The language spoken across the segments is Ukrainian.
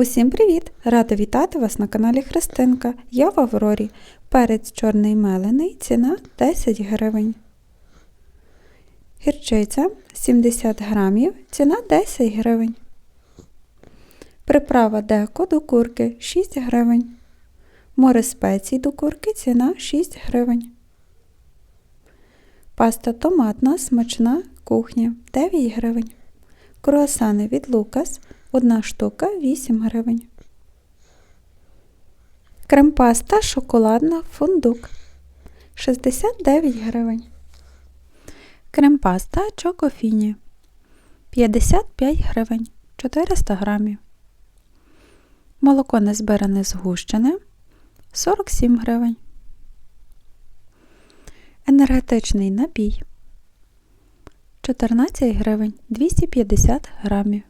Усім привіт! Рада вітати вас на каналі Христинка. Я в Аврорі. Перець чорний мелений, ціна 10 гривень. Гірчиця 70 грамів, ціна 10 гривень. Приправа деко до курки 6 гривень. Море спецій до курки ціна 6 гривень. Паста томатна смачна кухня 9 гривень. Круасани від Лукас Одна штука 8 гривень. Крем-паста шоколадна фундук 69 гривень. Крем-паста чокофіні 55 гривень 400 грамів. Молоко незбиране згущене 47 гривень. Енергетичний напій 14 гривень 250 грамів.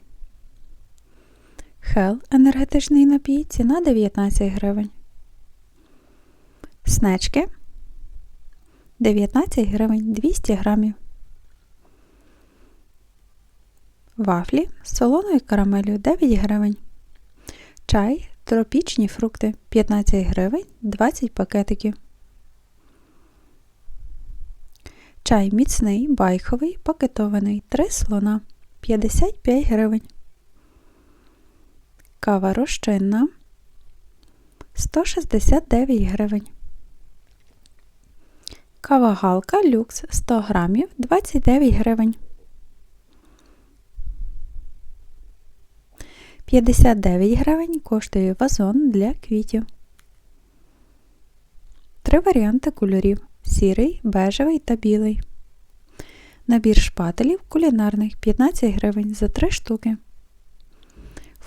Хел енергетичний напій ціна 19 гривень. Снечки 19 гривень 200 грамів. Вафлі з солоною карамелью 9 гривень. Чай, тропічні фрукти 15 гривень 20 пакетиків. Чай міцний, байховий, пакетований 3 слона 55 гривень. Кава розчинна 169 гривень. Кава галка люкс 100 грамів 29 гривень. 59 гривень коштує вазон для квітів. Три варіанти кольорів сірий, бежевий та білий. Набір шпателів кулінарних 15 гривень за 3 штуки.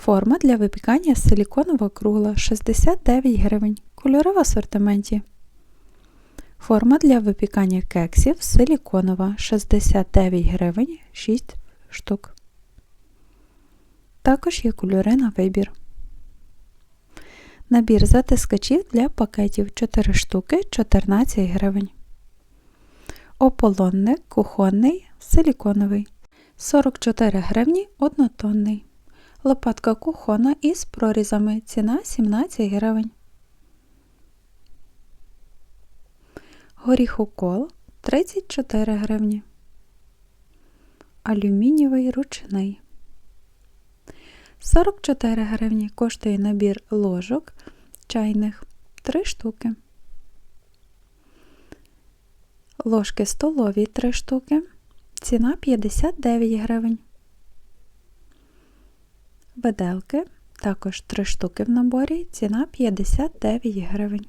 Форма для випікання силіконова кругла 69 гривень. Кольорова в асортименті. Форма для випікання кексів силіконова 69 гривень 6 штук. Також є кольори на вибір. Набір затискачів для пакетів 4 штуки 14 гривень. Ополонник кухонний силіконовий 44 гривні однотонний. Лопатка кухона із прорізами. Ціна 17 гривень. Горіхокол 34 гривні. Алюмінієвий ручний. 44 гривні коштує набір ложок чайних 3 штуки. Ложки столові 3 штуки. Ціна 59 гривень. Виделки, також 3 штуки в наборі, ціна 59 гривень.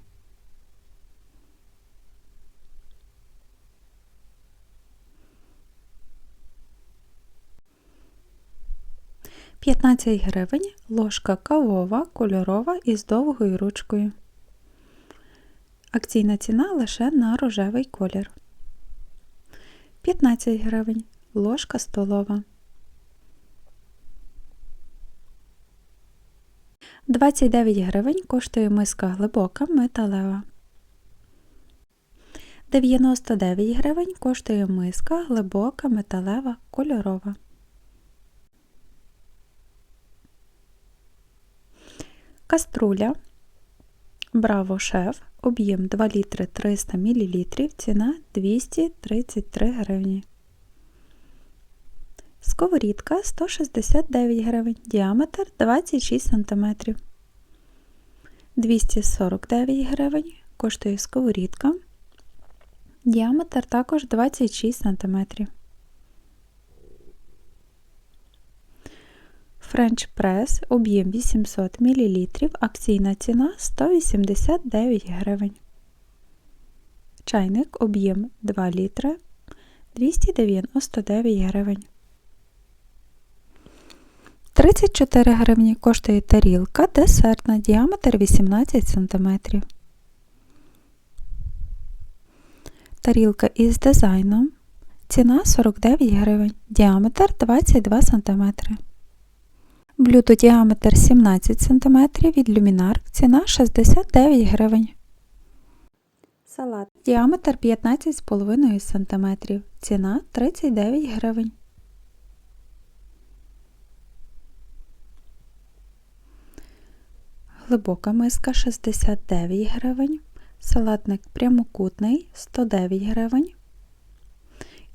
П'ятнадцять гривень ложка кавова кольорова із довгою ручкою. Акційна ціна лише на рожевий колір. 15 гривень ложка столова. 29 гривень коштує миска глибока металева. 99 гривень коштує миска глибока металева кольорова. Каструля Браво Шеф. Об'єм 2 літри 300 мл. Ціна 233 гривні. Сковорідка 169 гривень, діаметр 26 см. 249 гривень коштує сковорідка. Діаметр також 26 см. Френч прес, об'єм 800 мл, акційна ціна 189 гривень. Чайник об'єм 2 літри 299 гривень. 34 гривні коштує тарілка десертна, діаметр 18 см. Тарілка із дизайном. Ціна 49 гривень, діаметр 22 см. Блюдо діаметр 17 см від люмінар. Ціна 69 гривень. Салат. Діаметр 15,5 см. Ціна 39 гривень. Глибока миска 69 гривень, салатник прямокутний 109 гривень.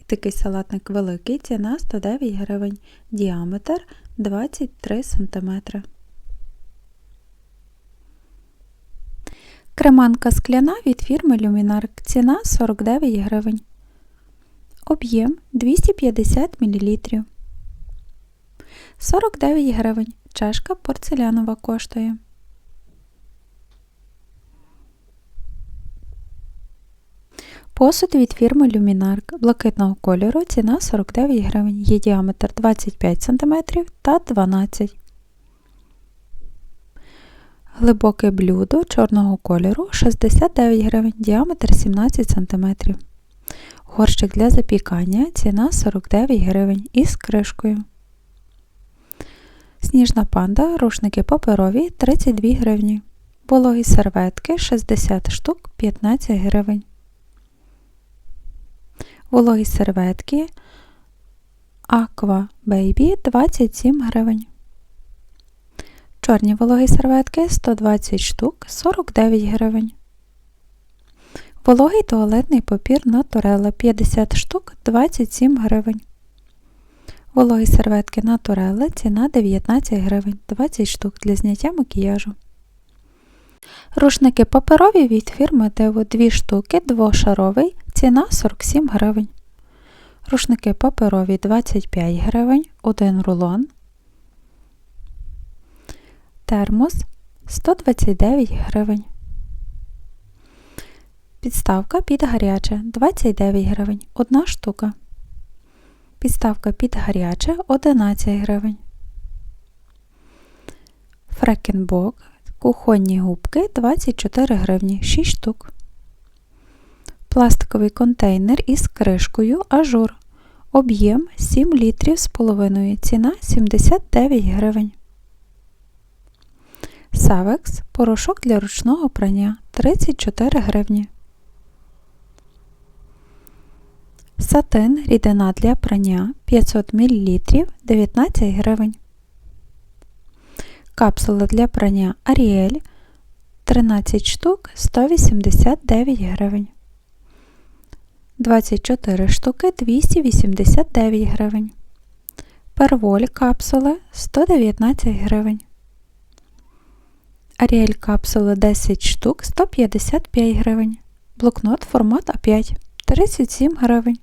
І такий салатник великий, ціна 109 гривень, діаметр 23 см. Креманка скляна від фірми Люмінарк. Ціна 49 гривень. Об'єм 250 мл. 49 гривень. Чашка порцелянова коштує. Посуд від фірми Люмінарк. Блакитного кольору. Ціна 49 гривень. Є діаметр 25 см та 12 Глибоке блюдо чорного кольору. 69 гривень, діаметр 17 см. Горщик для запікання. Ціна 49 гривень. Із кришкою. Сніжна панда, рушники паперові. 32 гривні. Вологі серветки. 60 штук. 15 гривень. Вологі серветки Aqua Baby 27 гривень. Чорні вологі серветки 120 штук 49 гривень. Вологий туалетний папір Naturella 50 штук 27 гривень. Вологі серветки Naturella ціна 19 гривень 20 штук для зняття макіяжу. Рушники паперові від фірми Devo 2 штуки, двошаровий, ціна 47 гривень. Рушники паперові 25 гривень, 1 рулон. Термос 129 гривень. Підставка під гаряче 29 гривень. Одна штука. Підставка під гаряче 11 гривень. Фрекенбок. Кухонні губки 24 гривні 6 штук. Пластиковий контейнер із кришкою ажур. Об'єм 7 літрів з половиною. Ціна 79 гривень. Савекс порошок для ручного прання 34 гривні. Сатин рідина для прання 500 мл 19 гривень. Капсула для прання Аріель 13 штук 189 гривень. 24 штуки 289 гривень. Перволь капсули 119 гривень. Аріель капсули 10 штук 155 гривень. Блокнот формат А5 37 гривень.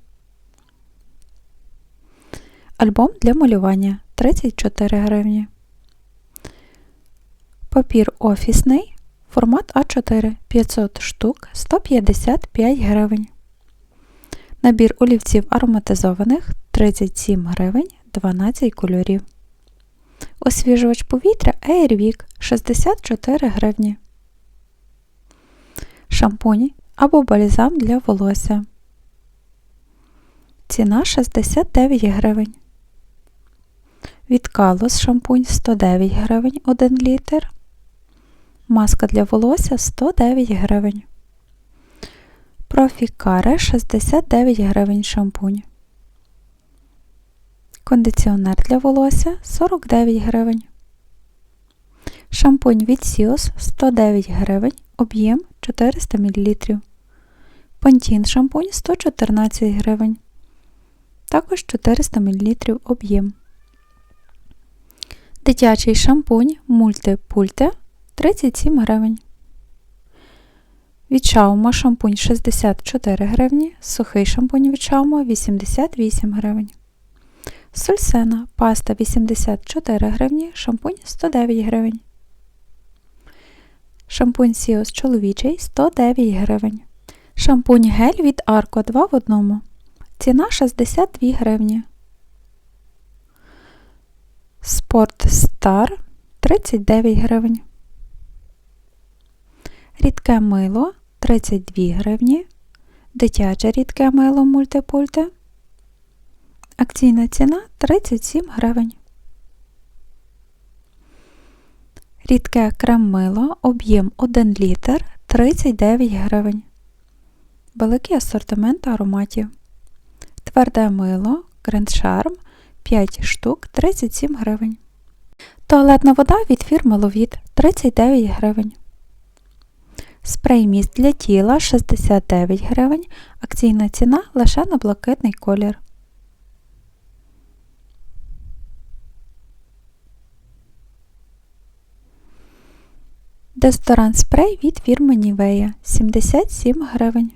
Альбом для малювання 34 гривні. Папір офісний. Формат А4 500 штук 155 гривень. Набір олівців ароматизованих 37 гривень 12 кольорів. Освіжувач повітря Airwick 64 гривні. Шампунь або бальзам для волосся. Ціна 69 гривень. Від Калос шампунь 109 гривень 1 літр. Маска для волосся 109 гривень. Профікаре 69 гривень шампунь. Кондиціонер для волосся 49 гривень. Шампунь від Сіос 109 гривень, об'єм 400 мл. Пантін шампунь 114 гривень. Також 400 мл об'єм. Дитячий шампунь мультипульте 37 гривень. Від Шаума шампунь 64 гривні, сухий шампунь від Шаума 88 гривень. Сульсена паста 84 гривні, шампунь 109 гривень. Шампунь Сіос чоловічий 109 гривень. Шампунь гель від Арко 2 в одному. Ціна 62 гривні. Спорт Стар 39 гривень. Рідке мило 32 гривні. Дитяче рідке мило мультипульте. Акційна ціна 37 гривень. Рідке крем мило, об'єм 1 літр 39 гривень. Великий асортимент ароматів. Тверде мило Charm 5 штук 37 гривень. Туалетна вода від фірми Ловіт 39 гривень. Спрей міст для тіла 69 гривень. Акційна ціна лише на блакитний колір. Дезодорант спрей від фірми Нівея 77 гривень.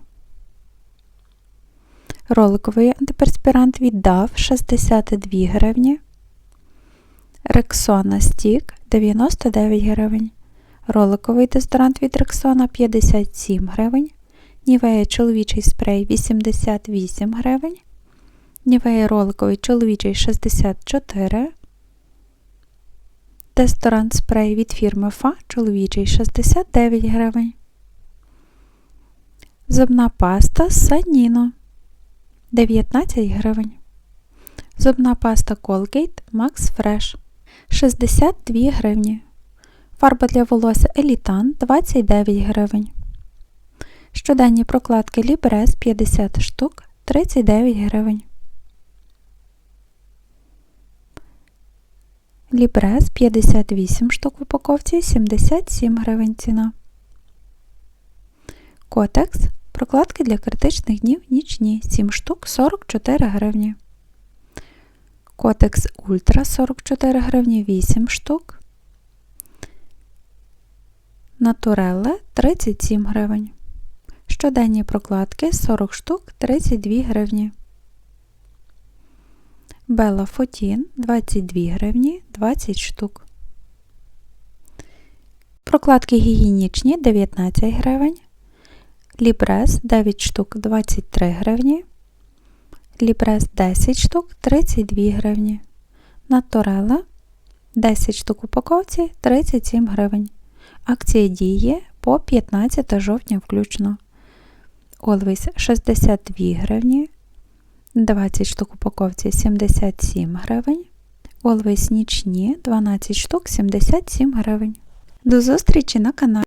Роликовий антиперспірант від DAV 62 гривні. Рексона Стік 99 гривень. Роликовий дезодорант від Рексона 57 гривень. Нівея чоловічий спрей 88 гривень. Нівея роликовий чоловічий 64 Дезодорант спрей від фірми Фа чоловічий 69 гривень. Зубна паста Саніно 19 гривень. Зубна паста Colgate Max Fresh 62 гривні. Фарба для волосся Елітан 29 гривень. Щоденні прокладки Librez 50 штук 39 гривень. Лібрез 58 штук в упаковці 77 гривень ціна. Котекс прокладки для критичних днів нічні 7 штук 44 гривні. Котекс Ультра 44 гривні 8 штук. Натуреле 37 гривень. Щоденні прокладки 40 штук 32 гривні. Бела Фотін 22 гривні 20 штук. Прокладки гігієнічні 19 гривень. Лібрез 9 штук 23 гривні. Лібрез 10 штук 32 гривні. Наторела 10 штук упаковці 37 гривень. Акція діє по 15 жовтня включно. Олвіс 62 гривні. 20 штук упаковці 77 гривень. Олвіс нічні 12 штук 77 гривень. До зустрічі на каналі.